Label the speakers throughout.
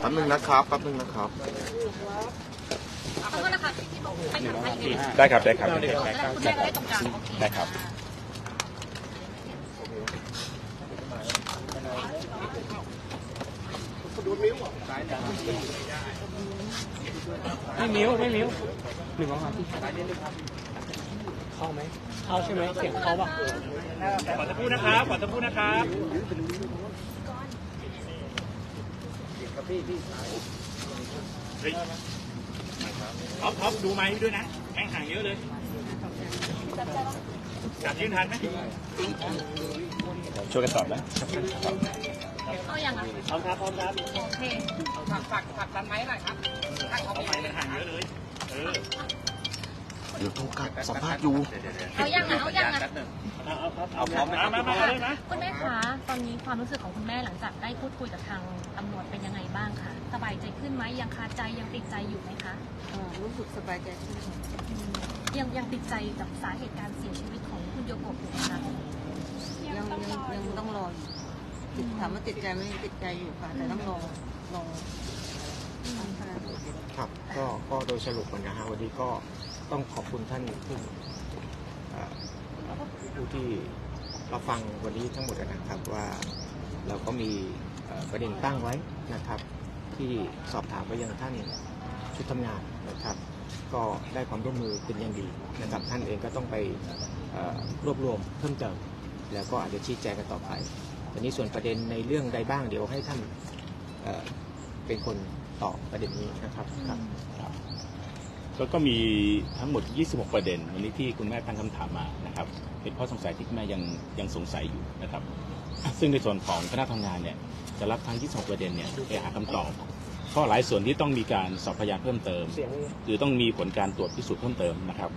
Speaker 1: แป๊บนึงนะครับแป๊บนึงนะครับ
Speaker 2: ขอโทษนะคะที่บอกไปทางไทยเนี่ย
Speaker 3: ได้ครับได้ครับ
Speaker 2: คุณแม่ก็ได้ตรงกลางโอเค
Speaker 3: ได้ครับ
Speaker 4: ไม่มิ้วไม่มิ้วหนึ่งสองสามสี่เข้าไหมเข้าใช่ไหมเสียงเข้าปะ
Speaker 3: ขอสักครู่นะครับขอสักครู่นะครับ เฮ้ยท็อปท็อปดูไม้ให้ด้วยนะแข่งห่างเยอะเลย จับยืนทันไหมช่วยกันตอบนะ
Speaker 2: เอาอย่างอะ
Speaker 3: พร้อมครับพร้อมครับ
Speaker 2: โอเค
Speaker 3: เอาไม้มันห่างเยอะเลย เออ
Speaker 1: เดี๋ยวโทรกลับสัมภาษณ์อยู่
Speaker 2: เอาอย่างอะเอาอย่างอะ
Speaker 3: เอาเอาครับเอาพร้อมมามามาเอาเลยนะ
Speaker 2: คุณแม่คะ ตอนนี้ความรู้สึกของคุณแม่หลังจากได้พูดคุยกับทางตำรวจเป็นยังไงบ้างคะสบายใจขึ้นไหมยังคาใจยังติดใจอยู่ไหมคะ
Speaker 5: เอ่อรู้สึกสบายใจขึ้น
Speaker 2: อืมยังยังติดใจกับสาเหตุการเสียชีวิตของคุณโยโกะอยู่ไหมคะ
Speaker 5: ยังยังยังต้องรออยู่ติดถามว่าติดใจไหมยังติดใจอยู่ค่ะ แต่ต้องรอรอทางคณะตำรวจ
Speaker 4: ครับก็ก็โดยสรุปนะฮะวันนี้ก็ต้องขอบคุณท่านผู้เอ่อผู้ที่ รับฟังวันนี้ทั้งหมดนะครับว่าเราก็มีประเด็นตั้งไว้นะครับ ที่สอบถามไปยังท่านชุดทำงานนะครับ ก็ได้ความร่วมมือเป็นอย่างดีนะครับท่านเองก็ต้องไปรวบรวมเพิ่มเติมแล้วก็อาจจะชี้แจงกันต่อไปทีนี้ส่วนประเด็นในเรื่องใดบ้างเดี๋ยวให้ท่านเเป็นคนตอบประเด็นนี้นะครับครับ
Speaker 3: ก็ก็มีทั้งหมด 26 ประเด็น วันนี้ที่คุณแม่ตั้งคำถามมานะครับเป็นข้อสงสัยที่คุณแม่ยังยังสงสัยอยู่นะครับ ซึ่งในส่วนของคณะทำงานเนี่ยจะรับทั้ง 26 ประเด็นเนี่ยไปหาคำตอบข้อหลายส่วนที่ต้องมีการสอบพยานเพิ่มเติม
Speaker 4: เสียง
Speaker 3: หรือต้องมีผลการตรวจพิสูจน์เพิ่มเติมนะครับ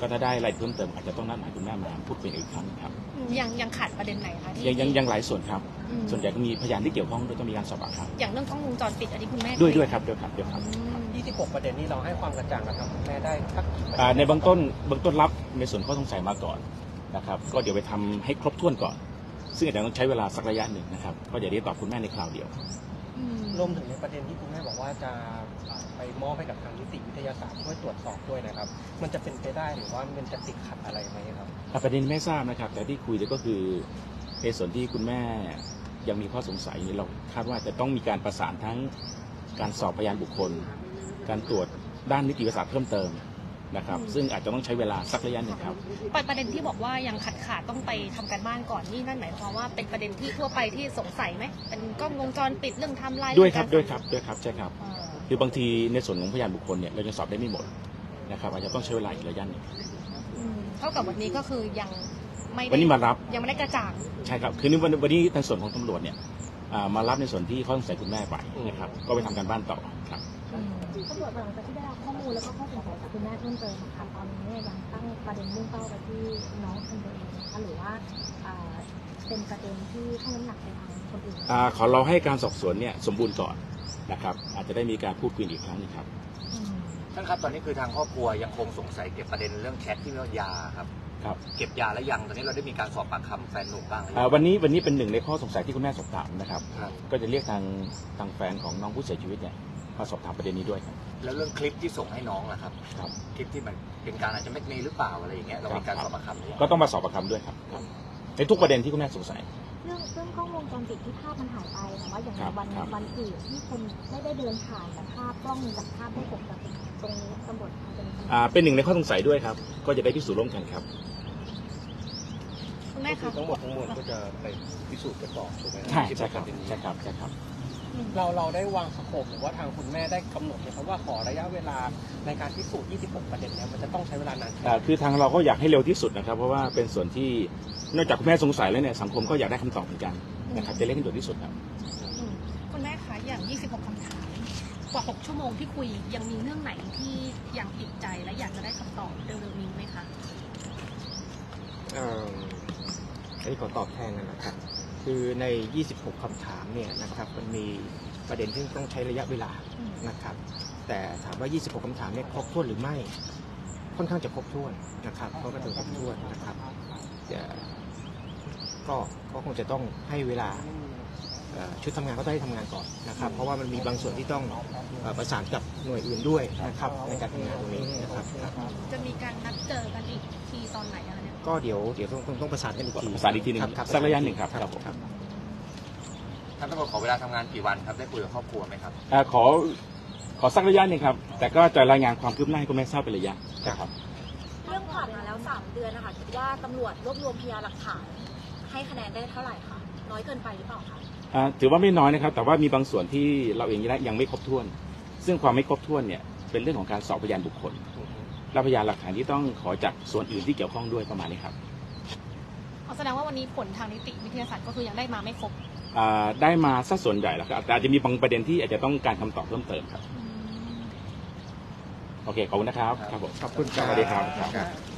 Speaker 3: ก็ถ้าได้รายละเอียดเพิ่มเติมอาจจะต้องนัดหมายคุณแม่มาพูดคุยกันอีกครั้งครับ
Speaker 2: ยังยังขาดประเด็นไหนคะที่
Speaker 3: ยังยังยังหลายส่วนครับ
Speaker 2: อืม
Speaker 3: ส่วนใหญ่ก็มีพยานที่เกี่ยวข้องด้วยต้องมีการสอบปากค
Speaker 2: อย่างเรื่องกล้องวงจรปิดอันนี้คุณแม่ำ
Speaker 3: ด้วยด้วยครับด้วยครับด้วยครับ
Speaker 2: อืม
Speaker 4: 26 ประเด็นนี้เราให้ความกระจ่างกับทางคุณแม่ได้สักกี่ประเด็
Speaker 3: อ่าในเบื้องต้นเบื้องต้นรับในส่วนข้อสงสัยมาก่อนนะครับ ก็เดี๋ยวไปทำให้ครบถ้วนก่อน ซึ่งอาจจะต้องใช้เวลาสักระยะหนึ่งนะครับ ก็เดี๋ยวได้ตอบคุณแม่ในคราวเดียว
Speaker 2: อืม
Speaker 6: รวมถึงในประเด็นที่คุณแม่บอกว่าจะอ่าไปมอบให้กับทางนิติวิทยาศาสตร์ช่วยตรวจสอบด้วยนะครับ มันจะเป็นไปได้หรือว่ามันจะติดขัดอะไรไหมครับ
Speaker 3: อะประเด็นนี้ไม่ทราบนะครับ แต่ที่คุยเนี่ยก็คือในส่วนที่คุณแม่ยังมีข้อสงสัยนี่เราคาดว่าจะต้องมีการประสานทั้งการสอบพยานบุคคล การตรวจด้านนิติวิทยาศาสตร์เพิ่มเติมนะครับ ซึ่งอาจจะต้องใช้เวลาสักระยะหนึ่งครับ
Speaker 2: ประเด็นที่บอกว่ายังขัดขาดต้องไปทำการบ้านก่อนนี่นั่นหมายความว่าเป็นประเด็นที่ทั่วไปที่สงสัยไหมเป็นกล้องวงจรปิดเรื่องไทำลาย
Speaker 3: ด้วยครับด้วยครับด้วยครับใช่ครับ
Speaker 2: อ่า
Speaker 3: คือบางทีในส่วนของพยานบุคคลเนี่ยเรายังสอบได้ไม่หมดนะครับอาจจะต้องใช้เวลาอีกระยะหนึ่ง
Speaker 2: อืมเท่ากับวันนี้ก็คือยังไม่ได้
Speaker 3: วันนี้มารับ
Speaker 2: ยังไม่ได้กระจ่าง
Speaker 3: ใช่ครับคือวันวันนี้ในส่วนของตำรวจเนี่ยอ่ามารับในส่วนที่ข้อสงสัยคุณแม่ไปนะครับก็ไปทำการบ้านต่อครับ
Speaker 7: ตำรวจหลังจากที่ได้รับข้อมูลแล้วก็ข้อสงสัยจากคุณแม่เพิ่มเติมนะคะตอนนี้เนี่ยยังตั้งประเด็นมุ่งเป้าไปที่น้องคนตัวเองนะคะหรือว่าอ่าเป็นประเด็นที่ให้น้ำหนักไปทางคนอื่น
Speaker 3: อาขอเราให้การสอบสวนเนี่ยสมบูรณ์ก่อนนะครับ อาจจะได้มีการพูดคุยอีกครั้งหนึงครับ
Speaker 2: อืม
Speaker 8: ท่านครับตอนนี้คือทางครอบครัวยังคงสงสัยเกี่ยวกับประเด็นเรื่องแชทที่ว่ายาครับ
Speaker 3: ครับ
Speaker 8: เก็บยาแล้วยังตอนนี้เราได้มีการสอบปากคำแฟนหนุ่มบ้างหรือ
Speaker 3: อ่า
Speaker 8: ยัง
Speaker 3: วันนี้วันนี้เป็นหนึ่งในข้อสงสัยที่คุณแม่สอบถามนะครับ
Speaker 8: ครับ
Speaker 3: ก็จะเรียกทางทางแฟนของน้องผู้เสียชีวิตเนี่ย มาสอบถามประเด็นนี้ด้วยครับ
Speaker 8: แล้วเรื่องคลิปที่ส่งให้น้องล่ะครับ
Speaker 3: ครับ
Speaker 8: คลิปที่มันเป็นการอาจจะไม่เมหรือเปล่าอะไรอย่างเงี้ยเรามีการสอบปากคำหรือยัง
Speaker 3: ก็ต้องมาสอบประคำด้วยครับครับ ในทุกประเด็นที่คุณแม่สงสัย
Speaker 7: เรื่องเรื่องกล้องวงจรปิดที่ภาพมันหายไปแต่ว่าอย่าง
Speaker 3: ครับ
Speaker 7: วัน
Speaker 3: ครับ
Speaker 7: วันอื่นที่คนไม่ได้เดินผ่านแต่ภาพกล้องจับภาพได้ปกติตรงนี้ตำรวจทำเป็น
Speaker 3: อ่าเป็นหนึ่งในข้อสงสัยด้วยครับ ก็จะได้พิสูจน์ร่วมกันครับ
Speaker 2: คุณแม่คะ
Speaker 6: ทั้งหมดทั้งมวลก็จะไปพิสูจน์กันต่อถูกไหม
Speaker 3: ใช่ใช่ครับใช่ครับใช่ครับ
Speaker 6: เราเราได้วางสโคปหรือว่าทางคุณแม่ได้กำหนดไหมครับว่าขอระยะเวลาในการพิสูจน์ 26 ประเด็นเนี้ยมันจะต้องใช้เวลานานแค่ไหน
Speaker 3: อ่าคือทางเราก็อยากให้เร็วที่สุดนะครับ เพราะว่าเป็นส่วนที่นอกจากคุณแม่สงสัยแล้วเนี่ยสังคมก็อยากได้คำตอบเหมือนกันนะครับจะเร่งให้ด่วนที่สุดครับ
Speaker 2: อืมคุณแม่คะอย่าง 26 คำถาม กว่า 6 ชั่วโมงที่คุยยังมีเรื่องไหนที่ยังติดใจและอยากจะได้คำตอบเร็วๆนี้ไหมคะ
Speaker 4: เอ่ออันนี้ขอตอบแทนนะครับ คือใน 26คำถามเนี่ยนะครับมันมีประเด็นที่ต้องใช้ระยะเวลา
Speaker 2: อืม
Speaker 4: นะครับ แต่ถามว่า 26คำถามเนี่ยครบถ้วนหรือไม่ ค่อนข้างจะครบถ้วนนะครับเพราะก็ถือครบถ้วนนะครับจะก็ก็คงจะต้องให้เวลาเอ่อ ชุดทำงานก็ต้องให้ทำงานก่อนนะครับ เพราะว่ามันมีบางส่วนที่ต้องเอ่อประสานกับหน่วยอื่นด้วยนะครับในการทำงานตรงนี้นะครับครับ
Speaker 2: จะมีการนัดเจอกันอีกทีตอนไหนอะคะเนี่ย
Speaker 4: ก็เดี๋ยวเดี๋ยวต้องต้องต้องประสานกันอีกที
Speaker 3: ประสานอีกทีหนึ่ง
Speaker 4: ครับ
Speaker 3: สักระยะหนึ่งครับครับผม
Speaker 4: ครับ
Speaker 8: ท่านตำรวจขอเวลาทำงานกี่วันครับ ได้คุยกับครอบครัวไหมครับ
Speaker 3: เอ่อขอขอสักระยะหนึ่งครับ แต่ก็จะรายงานความคืบหน้าให้คุณแม่ทราบเป็นระยะนะครับ
Speaker 9: เรื่องผ่านมาแล้ว 3 เดือนนะคะคิดว่าตำรวจรวบรวมพยานหลักฐาน ให้คะแนนได้เท่าไหร่คะน้อยเกินไปหรือเปล่าคะ
Speaker 3: อ่า ถือว่าไม่น้อยนะครับ แต่ว่ามีบางส่วนที่เราเองยังไม่ครบถ้วน ซึ่งความไม่ครบถ้วนเนี่ยเป็นเรื่องของการสอบพยานบุคคลและพยานหลักฐานที่ต้องขอจากส่วนอื่นที่เกี่ยวข้องด้วยประมาณนี้ครับ
Speaker 2: เอาแสดงว่าวันนี้ผลทางนิติวิทยาศาสตร์ก็คือยังได้มาไม่ครบ
Speaker 3: อ่าได้มาสักส่วนใหญ่แล้วครับแต่อาจจะมีบางประเด็นที่อาจจะต้องการคำตอบเพิ่มเติมครับ โอเคขอบคุณนะครับ ครับผม
Speaker 4: ขอบคุณครับ
Speaker 3: สวัสดีครับ
Speaker 4: ครับ